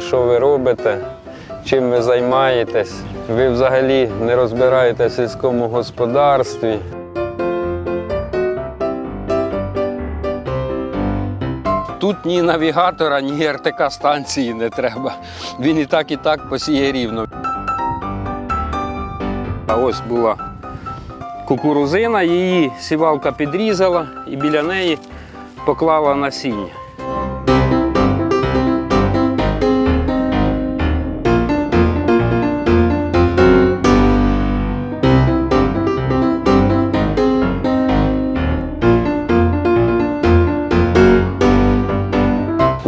що ви робите, чим ви займаєтесь. Ви взагалі не розбираєтесь в сільському господарстві. Тут ні навігатора, ні РТК станції не треба. Він і так, і так посіє рівно. А ось була кукурузина, її сівалка підрізала і біля неї поклала насіння.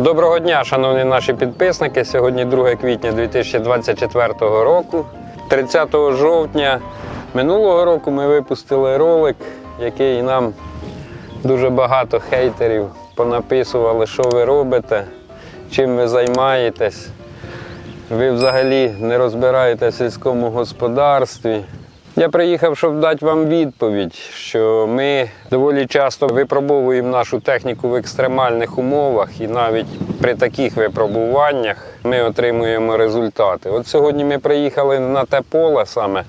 Доброго дня, шановні наші підписники. Сьогодні 2 квітня 2024 року. 30 жовтня минулого року ми випустили ролик, який нам дуже багато хейтерів понаписували, що ви робите, чим ви займаєтесь. Ви взагалі не розбираєтесь в сільському господарстві. Я приїхав, щоб дати вам відповідь, що ми доволі часто випробовуємо нашу техніку в екстремальних умовах, і навіть при таких випробуваннях ми отримуємо результати. От сьогодні ми приїхали на те поле саме,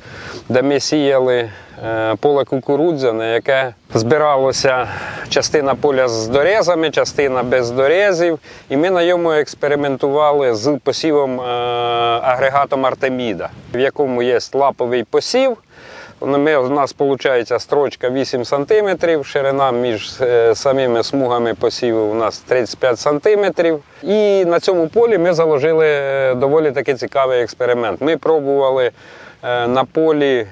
де ми сіяли е, поле кукурудзяне, яке збиралося частина поля з дорезами, частина без дорезів. І ми на ньому експериментували з посівом е, агрегатом Артеміда, в якому є лаповий посів. У нас виходить строчка 8 см, ширина між е, самими смугами посіву у нас 35 см. І на цьому полі ми заложили е, доволі таки цікавий експеримент. Ми пробували е, на полі,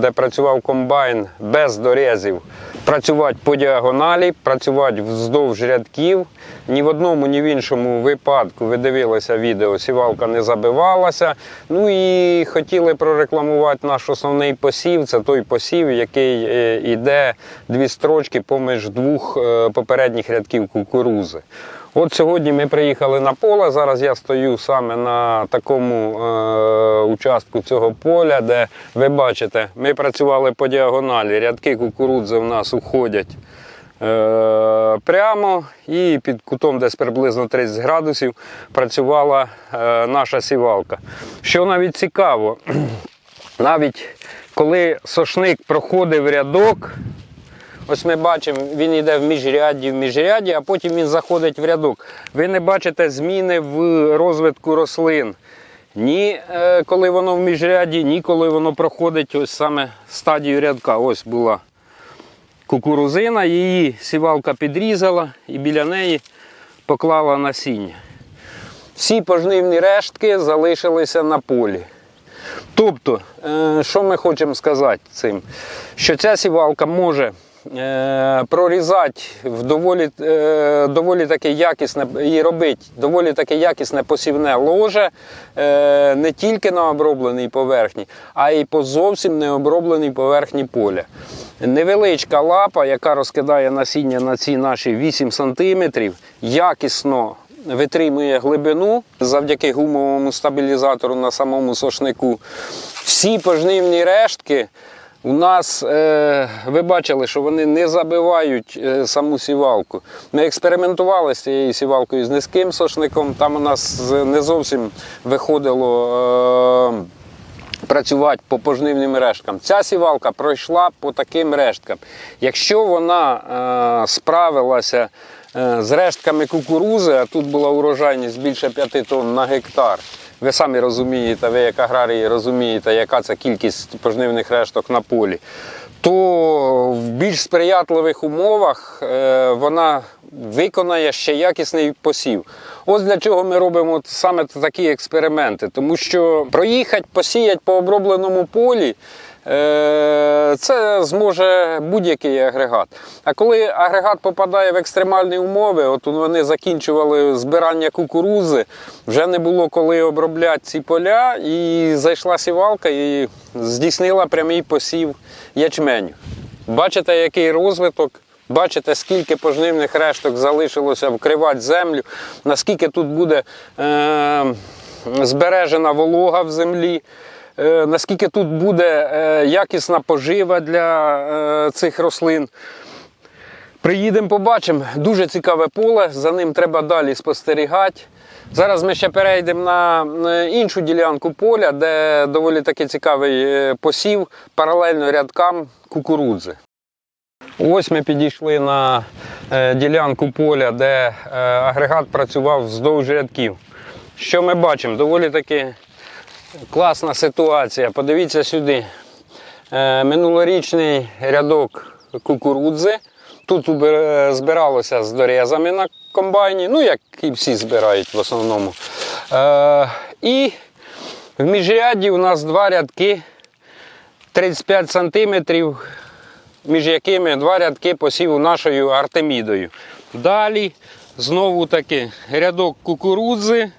де працював комбайн без дорезів, працювати по діагоналі, працювати вздовж рядків. Ні в одному, ні в іншому випадку ви дивилися відео, сівалка не забивалася. Ну і хотіли прорекламувати наш основний посів. Це той посів, який е, йде дві строчки поміж двох е, попередніх рядків кукурузи. От сьогодні ми приїхали на поле. Зараз я стою саме на такому е, участку цього поля, де ви бачите, ми працювали по діагоналі. Рядки кукурудзи в нас уходять е, прямо і під кутом десь приблизно 30 градусів працювала е, наша сівалка. Що навіть цікаво, навіть коли сошник проходив рядок, Ось ми бачимо, він йде в міжряді, в міжряді, а потім він заходить в рядок. Ви не бачите зміни в розвитку рослин. Ні е, коли воно в міжряді, ні коли воно проходить ось саме стадію рядка. Ось була кукурузина, її сівалка підрізала і біля неї поклала насіння. Всі пожнивні рештки залишилися на полі. Тобто, е, що ми хочемо сказати цим? Що ця сівалка може прорізати в доволі, е, доволі таке якісне і робити доволі таке якісне посівне ложе е, не тільки на обробленій поверхні, а й по зовсім необробленій поверхні поля. Невеличка лапа, яка розкидає насіння на ці наші 8 см, якісно витримує глибину завдяки гумовому стабілізатору на самому сошнику. Всі пожнивні рештки у нас, е, ви бачили, що вони не забивають е, саму сівалку. Ми експериментували з цією сівалкою з низьким сошником, там у нас не зовсім виходило. Е, Працювати по пожнивним решткам. Ця сівалка пройшла по таким решткам. Якщо вона справилася з рештками кукурузи, а тут була урожайність більше 5 тонн на гектар, ви самі розумієте, ви як аграрії розумієте, яка це кількість пожнивних решток на полі, то в більш сприятливих умовах е, вона виконає ще якісний посів. Ось для чого ми робимо саме такі експерименти, тому що проїхати, посіяти по обробленому полі. Е, Це зможе будь-який агрегат. А коли агрегат попадає в екстремальні умови, от вони закінчували збирання кукурузи, вже не було коли обробляти ці поля, і зайшла сівалка і здійснила прямий посів ячменю. Бачите, який розвиток, бачите, скільки пожнивних решток залишилося вкривати землю, наскільки тут буде е, збережена волога в землі. Е, Наскільки тут буде е, якісна пожива для е, цих рослин. Приїдемо, побачимо. Дуже цікаве поле, за ним треба далі спостерігати. Зараз ми ще перейдемо на іншу ділянку поля, де доволі таки цікавий посів паралельно рядкам кукурудзи. Ось ми підійшли на ділянку поля, де агрегат працював вздовж рядків. Що ми бачимо? Доволі таки класна ситуація. Подивіться сюди. Е, Минулорічний рядок кукурудзи. Тут збиралося з дорізами на комбайні, ну як і всі збирають в основному. Е, і в міжряді у нас два рядки 35 сантиметрів, між якими два рядки посіву нашою артемідою. Далі знову таки рядок кукурудзи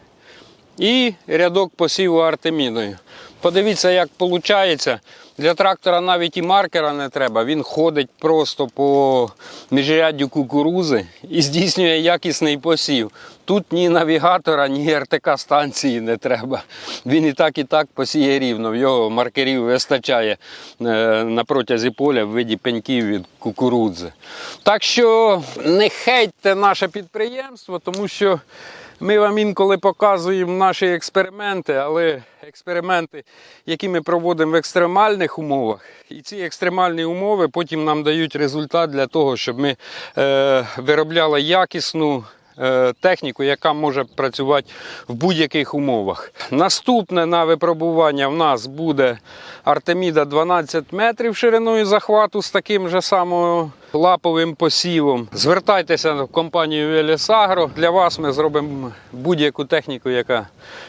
і рядок посіву артемідою. Подивіться, як виходить. Для трактора навіть і маркера не треба. Він ходить просто по міжряддю кукурузи і здійснює якісний посів. Тут ні навігатора, ні РТК станції не треба. Він і так, і так посіє рівно. В його маркерів вистачає е, на протязі поля в виді пеньків від кукурудзи. Так що не хейтьте наше підприємство, тому що ми вам інколи показуємо наші експерименти, але експерименти, які ми проводимо в екстремальних умовах, і ці екстремальні умови потім нам дають результат для того, щоб ми е, виробляли якісну. е, Техніку, яка може працювати в будь-яких умовах. Наступне на випробування в нас буде Артеміда 12 метрів шириною захвату з таким же самим лаповим посівом. Звертайтеся в компанію Велісагро. Для вас ми зробимо будь-яку техніку, яка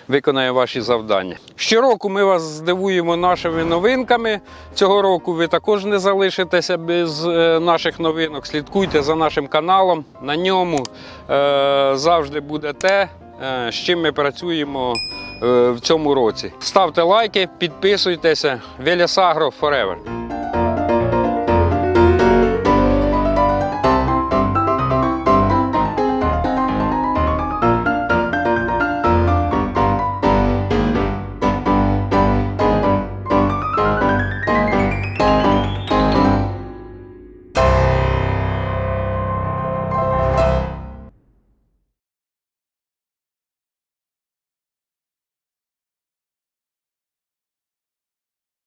виконає ваші завдання. Щороку ми вас здивуємо нашими новинками. Цього року ви також не залишитеся без е, наших новинок. Слідкуйте за нашим каналом. На ньому е, завжди буде те, е, з чим ми працюємо в цьому році. Ставте лайки, підписуйтеся. Велісагро Forever!